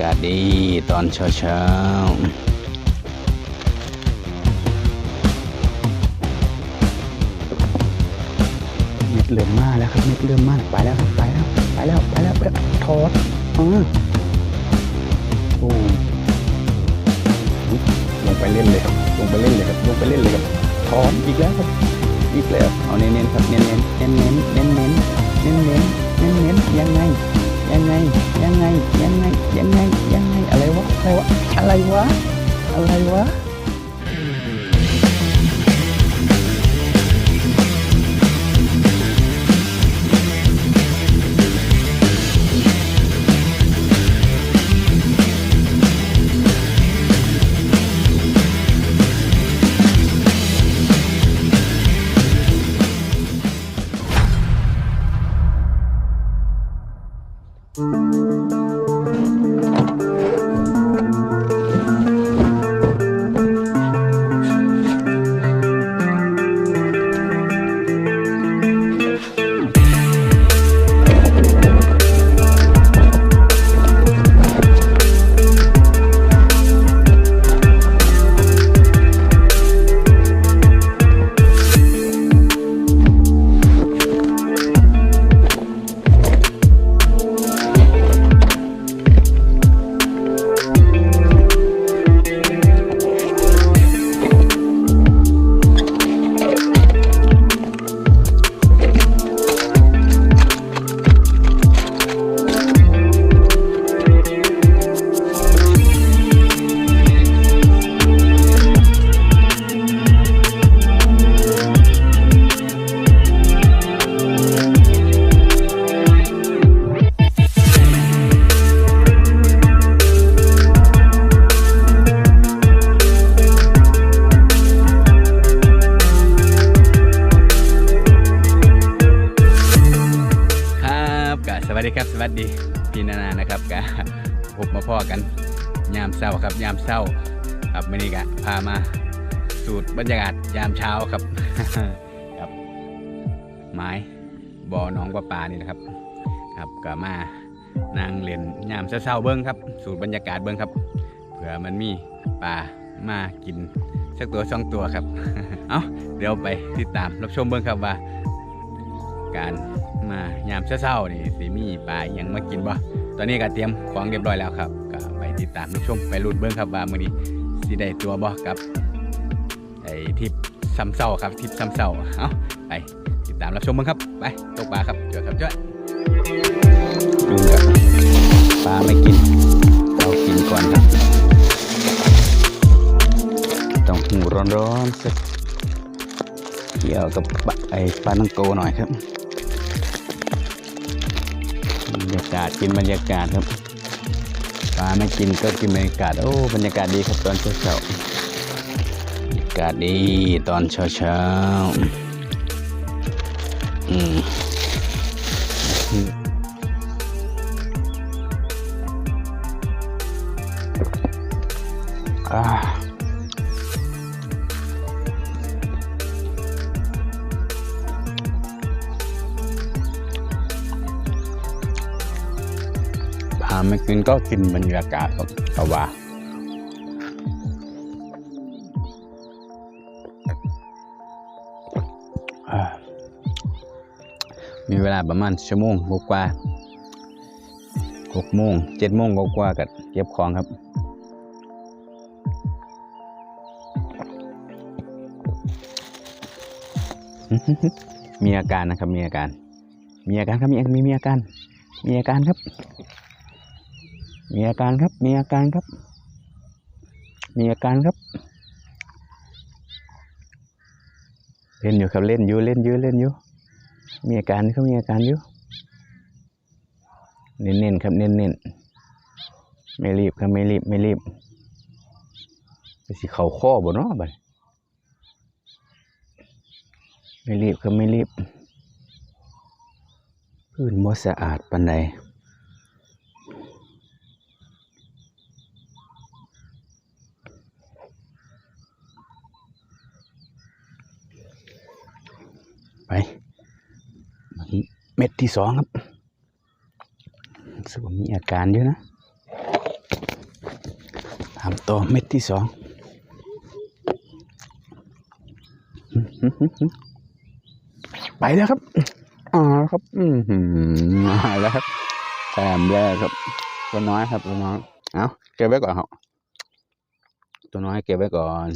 ากาศดีตอนเช้าเช้าเม็ดเริ่มมาแล้วครับเม็ดเริ่มมาไปแล้วครับไปแล้วไปแล้วไปแล้วไปแล้วทอดอ่าโอ้ลงไปเล่นเลยครับลงไปเล่นเลยครับลงไปเล่นเลยครับทอดอีกแล้วครับอีกแล้วเอาเน้นๆครับเน้นๆเน้นๆเน้นๆเน้นๆเน้นๆเน้นๆยังไง ยังไง ยังไง ยังไง ยังไง ยังไง อะไรวะ อะไรวะ อะไรวะ อะไรวะ พ่อกันยามเช้าครับยามเช้าครับมื่นี้กะพามาสูตรบรรยากาศยามเช้าครับครับไม้บ่อหนองปลาปานี่นะครับ ครับก็มานางเล่นยามเช้าเบิ้งครับ สูตรบรรยากาศเบิ้งครับเผื่อมันมีปลามากินสักตัวสองตัวครับ เอาเดี๋ยวไปติดตามรับชมเบิ้งครับว่า การมายามเช้านี่สิมีปลาอหยังมากินบ่ ตอนนี้ก็เตรียมของเรียบร้อยแล้วครับก็ไปติดตามรับชมไปลุ้นเบิ่งครับว่ามื้อนี้สิได้ตัวบ่กับไอ้ทิปซ้ำเศร้าครับทิปซ้ำเศร้าเอ้าไปติดตามรับชมเบิ่งครับไปตกปลาครับเจอครับเจ้อยลุงกับปลาไม่กินเรากินก่อนครับ ต้องหูร้อนๆสักเกี่ยวกับไอ้ปลานังโกหน่อยครับ รยากาศกินบรรยากาศครับปลาไม่กินก็กินบรรยากาศโอ้บรรยากาศดีครับตอนเช้าเช้าบรรยากาศดีตอนเช้าเช้าอืมอ่า ปลาไม่กินก็กินบรรยากาศครับเอาว่าอมีเวลาประมาณชั่วโมงกว่าหกโมงเจ็ดโมงกว่ากับเก็บของครับมีอาการนะครับมีอาการ มีอาการครับมีมีมีอาการ มีอาการครับ มีอาการครับ มีอาการครับ มีอาการครับ เล่นอยู่ครับเล่นอยู่เล่นอยู่เล่นอยู่มีอาการเขามีอาการอยู่เน้นๆครับเน้นๆไม่รีบครับไม่รีบไม่รีบไปสิเข่าข้อบ่เนาะบัดไม่รีบครับไม่รีบพื้นบ่สะอาดปานใด ไปเม็ดที่สองครับสึกว่ามีอาการอยู่นะทำต่อเม็ดที่สองไปแล้วครับอ่าครับอืมมาแล้วครับแต้มแรกครับ ตัวน้อยครับตัวน้อยเอาเก็บไว้ก่อนครับตัวน้อยเก็บไว้ก่อน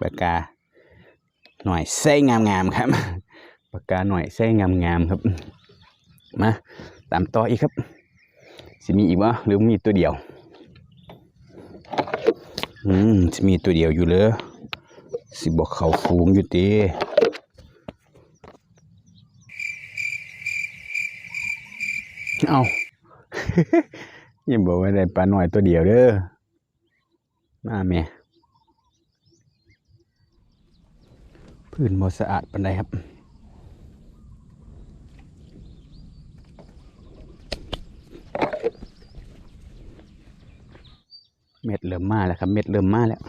ปากกา หน่อยเส้งงามๆครับปากกาหน่อยเส้งงามๆครับ มาตามต่ออีกครับสิมีอีกวะหรือมีตัวเดียว อืมสิมีตัวเดียวอยู่เลยสิบอกเขาฟูงอยู่ตีเอายังบอกว่าได้ปลาหน่อยตัวเดียวเด้อมาแม่ พื้นบ่สะอาดปานใดครับเม็ดเริ่มมาแล้วครับ เม็ดเริ่มมาแล้ว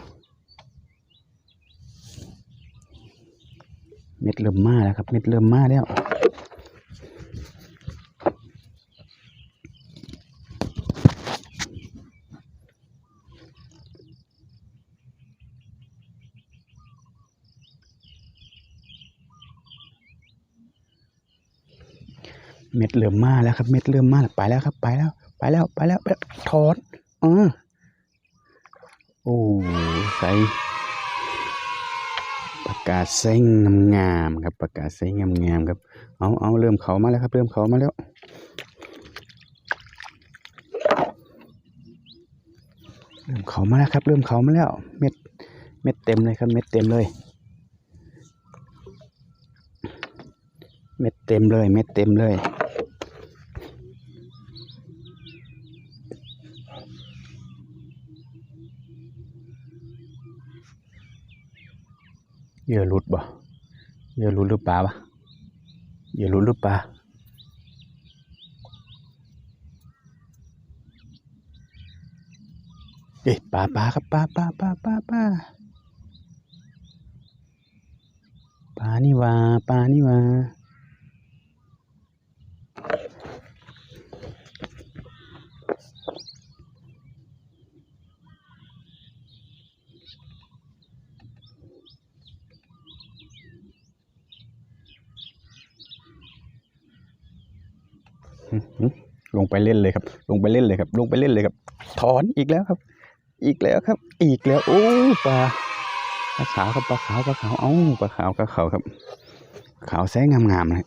เม็ดเริ่มมาแล้วครับ เม็ดเริ่มมาแล้ว เม็ดเริ่มมาแล้วครับ เม็ดเริ่มมาไปแล้วครับ ไปแล้ว ไปแล้วไปแล้วไปถอนเออโอ้ใส่ประกาศใส่งามๆครับ ประกาศใส่งามๆครับ เอาเอาเริ่มเขามาแล้วครับ เริ่มเขามาแล้วเริ่มเขามาแล้วครับ เริ่มเขามาแล้ว เม็ดเม็ดเต็มเลยครับ เม็ดเต็มเลย เม็ดเต็มเลย เม็ดเต็มเลย เหยื่อหลุดบ่เหยื่อหลุดหรือเปล่าวะเหยื่อหลุดหรือเปล่าเอ๊ะปลาปลาครับปลาปลาปลาปลาปลาปลานี่หว่าปลานี่หว่า ลงไปเล่นเลยครับ ลงไปเล่นเลยครับ ลงไปเล่นเลยครับ ถอนอีกแล้วครับ อีกแล้วครับ อีกแล้วโอ้ปลาปลาขาวครับปลาขาวปลาขาวเอ้าปลาขาวปลาขาวครับ ขาวแสงงามๆเลย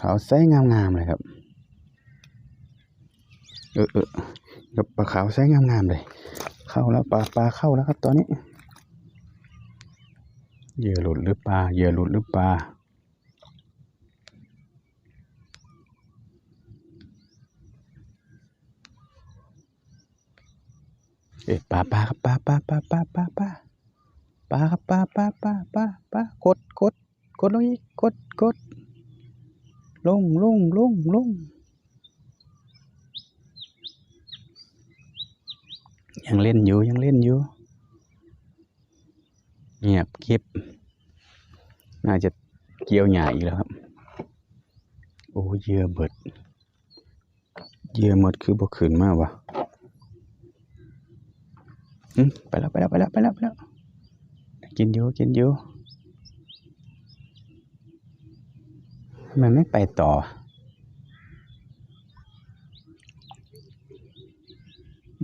ขาวแสงงามๆเลยครับ เออเออกับปลาขาวแสงงามๆเลยเข้าแล้วปลาปลาเข้าแล้วครับ ตอนนี้เหยื่อหลุดหรือปลาเหยื่อหลุดหรือปลา เอ๊ะปลาปลาครับปลาปลาปลาปลาปลาปลาปลาครับปลาปลาปลาปลาปลากดกดกดลงอีกกดกดลงลงลงลงยังเล่นอยู่ยังเล่นอยู่เงียบเก็บน่าจะเกี่ยวใหญ้าอีกแล้วครับ โอ้เยื่อเบิด เยื่อหมดคือบ่ขึ้นมากวะ ไปแล้วไปแล้วไปแล้วไปแล้วไปแล้วกินอยู่กินอยู่ทำไมันไม่ไปต่อ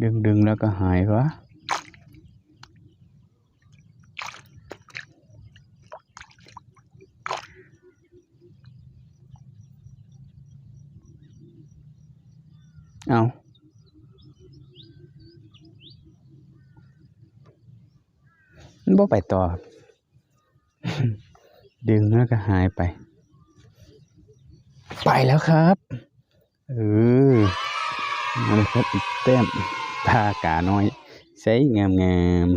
ดึงดึงแล้วก็หายวะ บ่ไปต่อครับดึงแล้วก็หายไป ไปแล้วครับ เออมาเลยครับอีกแต้มปลากาน้อยใสงามงาม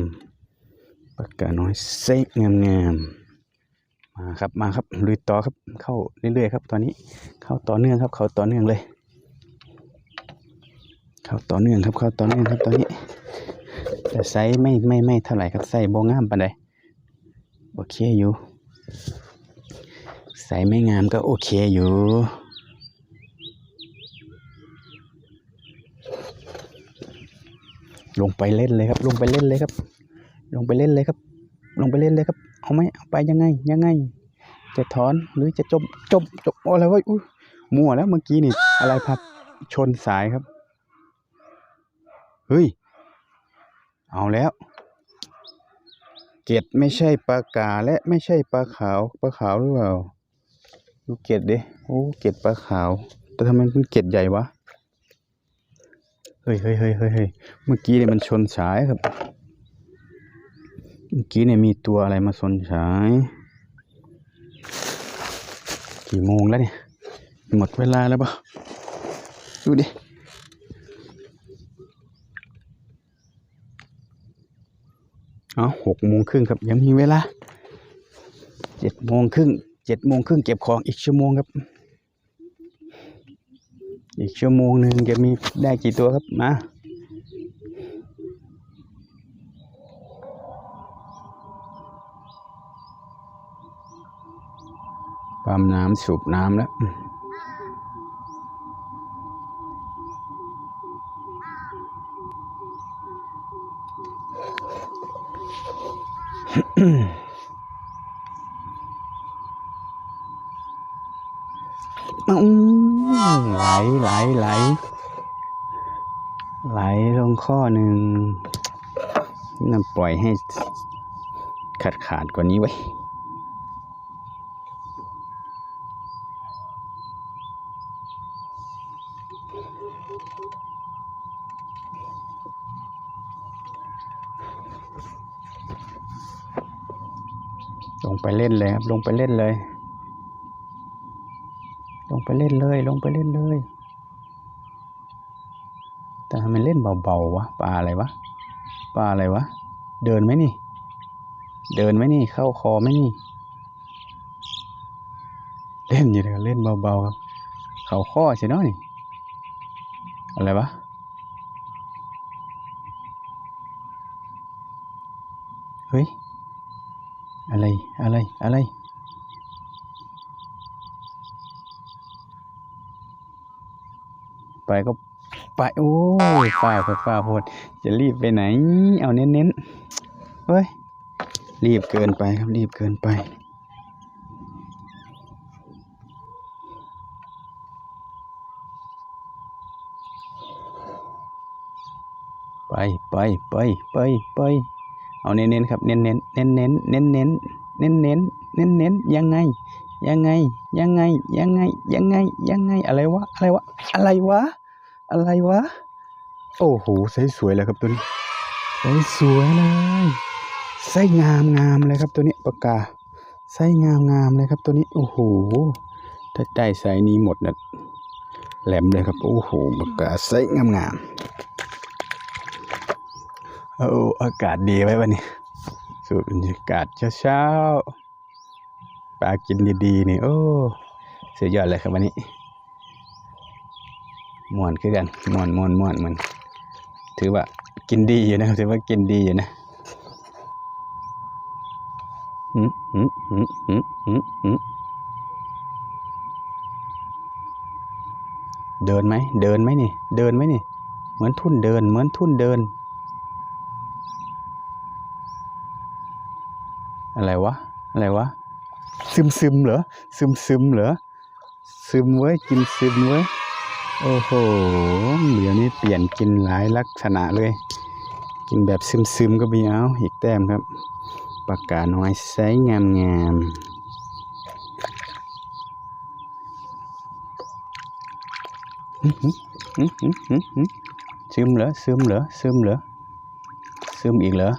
ๆปลากาน้อยใสงามงามๆมาครับมาครับลุยต่อครับเข้าเรื่อยๆครับ ตอนนี้เข้าต่อเนื่องครับ เข้าต่อเนื่องเลย เข้าต่อเนื่องครับ เข้าต่อเนื่องครับตอนนี้ แต่ไซส์ไม่ไม่ไม่เท่าไหร่ครับไซส์บ่งามปานใดโอเคอยู่ไซส์ไม่งามก็โอเคอยู่ลงไปเล่นเลยครับ ลงไปเล่นเลยครับ ลงไปเล่นเลยครับ ลงไปเล่นเลยครับ เอาไหมเอาไปยังไง ยังไง จะถอนหรือจะจบจบจบอะไรวะอุ้มั่วแล้วเมื่อกี้นี่ อะไรพับชนสายครับ เฮ้ย เอาแล้ว เกตไม่ใช่ปลากาและไม่ใช่ปลาขาวปลาขาวหรือเปล่าดูเกตดิโอ้เกตปลาขาว แต่ทำไมมันเกตใหญ่วะเฮ้ยเฮ้ยเฮ้ยเฮ้ยเฮ้ยเมื่อกี้เนี่ยมันชนสายครับ เมื่อกี้เนี่ยมีตัวอะไรมาชนสาย กี่โมงแล้วเนี่ย หมดเวลาแล้วปะดูดิ เอาหกโมงครึ่งครับ ยังมีเวลาเจ็ดโมงครึ่งเจ็ดโมงครึ่งเก็บของอีกชั่วโมงครับ อีกชั่วโมงหนึ่งจะมีได้กี่ตัวครับมาปั๊มน้ำสูบน้ำแล้ว ข้อหนึ่งนั่นปล่อยให้ขาดขาดกว่านี้ไว้ลงไปเล่นเลยครับ ลงไปเล่นเลย ลงไปเล่นเลย ลงไปเล่นเลย แต่ทำไมเล่ นเบาๆวะปลาอะไรวะปลาอะไรวะ เดินไหมนี่ เดินไหมนี่ เข้าคอไหมนี่ เล่นอยู่เลยเล่นเบาๆครับเข่าข้อสิเนาะนี่ อะไรวะเฮ้ยอะไรอะไรอะไรไปก็ ไป โอ้ยฝ่าโพดฝ่าโพดจะรีบไปไหน เอาเน้นๆเฮ้ย รีบเกินไปครับ รีบเกินไป ไปไปไปไปไปเอาเน้นๆครับ เน้นๆเน้นๆเน้นๆเน้นเน้นเน้นเน้นยังไง ยังไง ยังไง ยังไง ยังไง ยังไง อะไรวะ อะไรวะ อะไรวะ อะไรวะ โอ้โหใสสวยเลยครับตัวนี้ใสสวยเลยไส้งามงามเลยครับตัวนี้ปากกาไส้งามงามเลยครับตัวนี้โอ้โหถ้าได้ไซส์นี้หมดนะแหลมเลยครับโอ้โหปากกาไส้งามงามๆโอ้อากาศดีไว้วันนี้สูดบรรยากาศเช้าๆปลากินดีๆนี่โอ้สุดยอดเลยครับวันนี้ ม่วนคือกันม่วนม่วนม่วนมันถือว่ากินดีอยู่นะถือว่ากินดีอยู่นะหืมหืมหืมหืมหืมหืมเดินไหมเดินไหมนี่ เดินไหมนี่ เหมือนทุ่นเดิน เหมือนทุ่นเดิน อะไรวะ อะไรวะ ซึมซึมเหรอ ซึมซึมเหรอ ซึมไว้ย กินซึมไว้ย โอ้โห เดี๋ยวนี้เปลี่ยนกินหลายลักษณะเลย กินแบบซึมซึมๆก็มีเอาอีกแต้มครับปากกาน้อยไซส์งามงามซึมเหรอซึมเหรอซึมเหรอซึมอีกเหรอ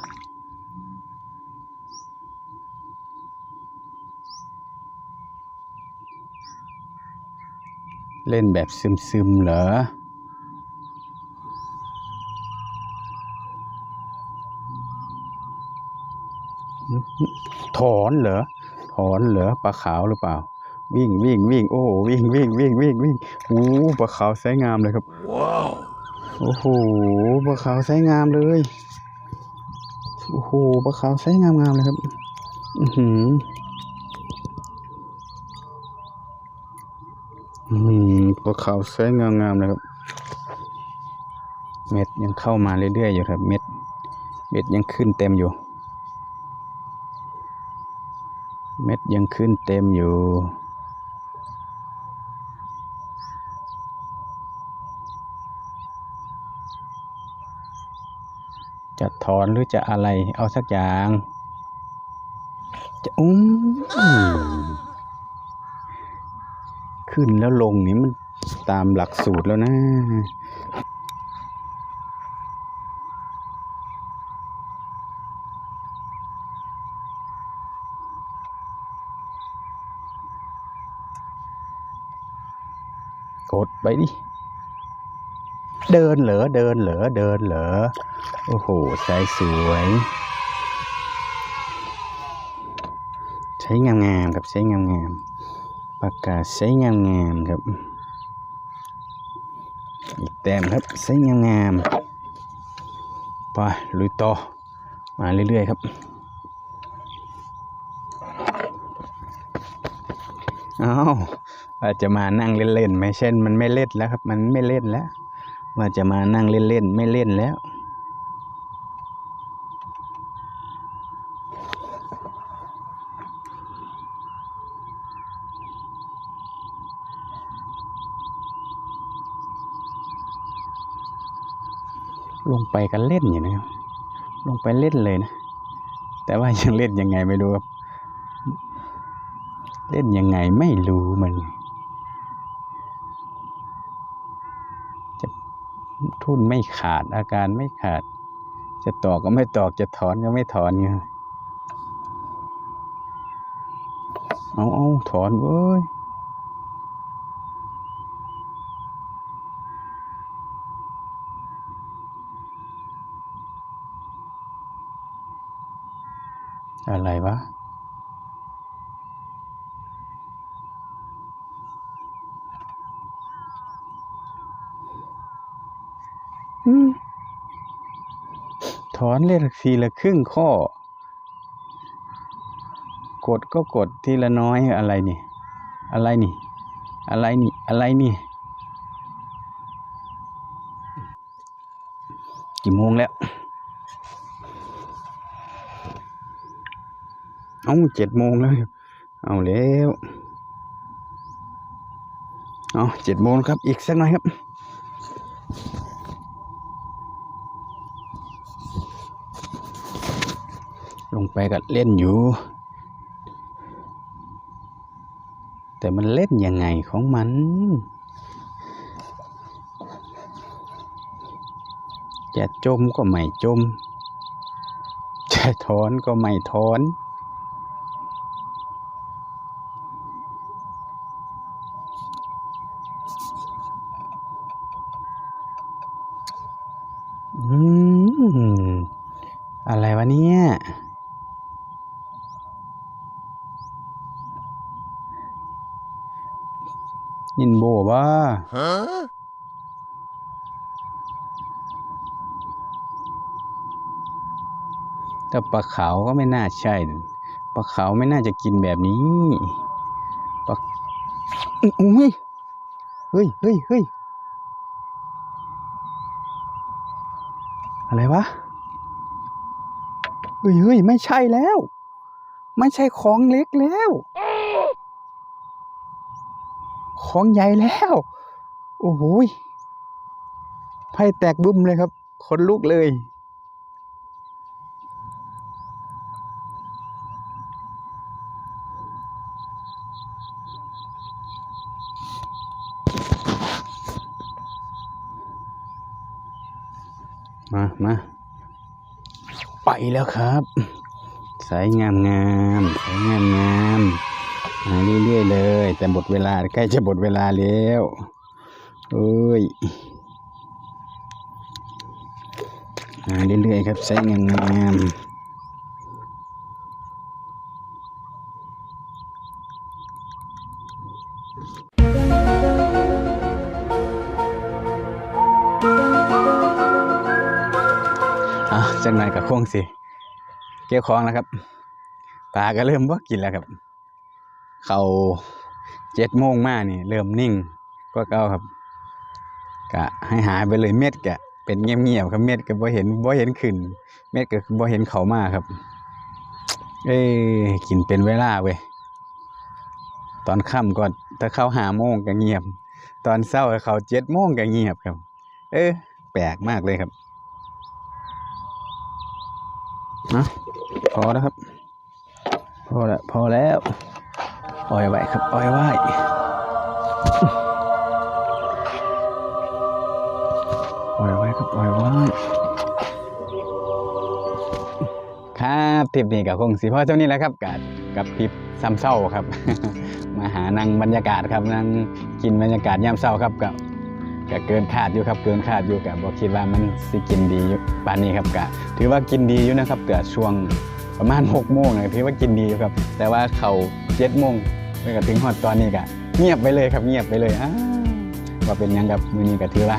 เล่นแบบซึมๆเหรอ ถอนเหรอ ถอนเหรอ ปลาขาวหรือเปล่า วิ่งวิ่งวิ่ง โอ้โห วิ่งวิ่งวิ่งวิ่งวิ่งโอ้ปลาขาวไซส์งามเลยครับ ว้าว โอ้โห ปลาขาวไซส์งามเลย โอ้โห ปลาขาวไซส์งามงามเลยครับ อือหือ อืมปลาขาวไซส์งามๆเลยครับ เม็ดยังเข้ามาเรื่อยๆอยู่ครับ เม็ด เม็ดยังขึ้นเต็มอยู่ เม็ดยังขึ้นเต็มอยู่จะถอนหรือจะอะไรเอาสักอย่าง จะอุ้ม ขึ้นแล้วลงนี่มันตามหลักสูตรแล้วนะ กดไปดิ เดินเหรอ เดินเหรอ เดินเหรอ โอ้โหสายสวย ใช้งามๆครับใช้งามๆ ปากกาใช้งามๆครับ อีกแต้มครับใช้งามๆไปลุยต่อมาเรื่อยๆครับอ้าวว่าจะมานั่งเล่นๆไม่เช่น มันไม่เล่นแล้วครับ มันไม่เล่นแล้ว ว่าจะมานั่งเล่นๆไม่เล่นแล้ว ไปกันเล่นอยู่นะครับ ลงไปเล่นเลยนะ แต่ว่ายังเล่นยังไงไม่รู้ครับ เล่นยังไงไม่รู้มัน จะทุนไม่ขาดอาการไม่ขาด จะตอกก็ไม่ตอกจะถอนก็ไม่ถอนเงี้ยเอาเอาถอนเว้ย อะไรวะอืมถอนเลขทีละครึ่งข้อ กดก็กดทีละน้อยอะไรนี่ อะไรนี่ อะไรนี่ อะไรนี่ กี่โมงแล้ว เอาเจ็ดโมงแล้ว เอาแล้ว เอาเจ็ดโมงครับ อีกสักหน่อยครับ ลงไปก็เล่นอยู่ แต่มันเล่นยังไงของมันจะจมก็ไม่จม จะถอนก็ไม่ถอน อืม อะไรวะ เนี่ยยินโบว่าแต่ปลาขาวก็ไม่น่าใช่นะปลาขาวไม่น่าจะกินแบบนี้ ปลาอุ้ย เฮ้ย เฮ้ย เฮ้ย อะไรวะ ฮ้ยเฮ้ยไม่ใช่แล้ว ไม่ใช่ของเล็กแล้ว ของใหญ่แล้ว โอ้โหไพ่แตกบึ้มเลยครับขนลุกเลย มา มา ไป แล้วครับสายงามงามสายงามงามมาเรื่อยๆเลย แต่หมดเวลาใกล้จะหมดเวลาแล้วเอ้ยมาเรื่อยๆครับสายงามงาม จังไหนกับคงสิเกี่ยวของแล้วครับปลาก็เริ่มบ่ากินแล้วครับ เขาเจ็ดโมงมานี่ เริ่มนิ่งก็เก้าครับกะให้หายไปเลยเม็ดกะเป็นเงียบๆครับเม็ดก็บ่เห็นบ่เห็นขึ้น เม็ดก็บ่เห็นเขามาครับ เอ้กินเป็นเวลาเว้ยตอนค่ำก็ถ้าเข้าหาโมงก็เงียบ ตอนเช้าเขาเจ็ดโมงก็เงียบครับ เออแปลกมากเลยครับ นะพอแล้วครับ พอแล้วพอแล้วปล่อยไว้ครับปล่อยไว้ปล่อยไว้ครับปล่อยไว้ครับทริปนี้กับคงสิพอเท่านี้แหล้วครับกับกับทริปซ้ำเศร้าครับ มาหานั่งบรรยากาศครับนั่งกินบรรยากาศยามเช้าครับกับ ก็เกินคาดอยู่ครับเกินคาดอยู่กับบอกคิดว่ามันสิกินดีอยู่ปานนี้ครับกะถือว่ากินดีอยู่นะครับเกิดช่วงประมาณ6โมงนะถือว่ากินดีอยู่ครับ แต่ว่าเขาเจ็ดโมงไปก็ถึงฮอดตอนนี้ก็เงียบไปเลยครับเงียบไปเลยอ้าว่าเป็นยังครับมือนี้ก็ถือว่า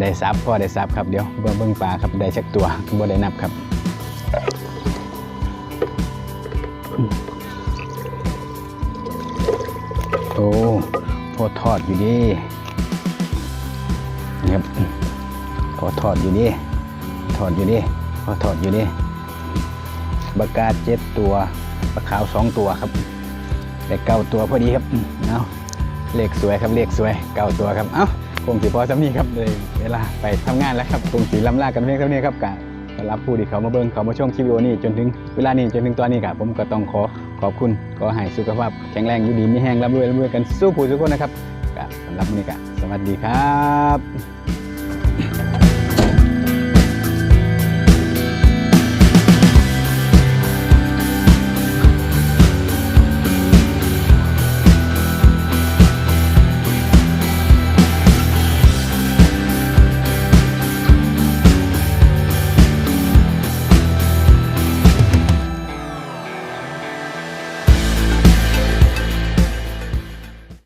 ได้ซับพอได้ซับครับเดี๋ยวเบิ่งเบิ่งปลาครับได้สักตัวบ่ได้นับครับโอ้พอทอดอยู่ดิ พอทอดอยู่ดิทอดอยู่ดิพอทอดอยู่ดิบากาเจ็ดตัวปลาขาวสองตัวครับได้เก้าตัวพอดีครับ เอาเลขสวยครับเลขสวยเก้าตัวครับ เอ้าคงสีพอสำนีครับเลยเวลาไปทำงานแล้วครับคงสีลำลากันเพียงเท่านี้ครับกะสำรับผู้ที่เขามาเบิ่งเขามาชมคลิปวิดีโอนี้จนถึงเวลานี้จนถึงตอนนี้ครับผมก็ต้องขอขอบคุณขอให้สุขภาพแข็งแรงอยู่ดีมีแห้งร่ำรวยร่ำรวยกันสู้ผู้ทุกคนนะครับกะสำหรับวันนี้กะสวัสดีครับ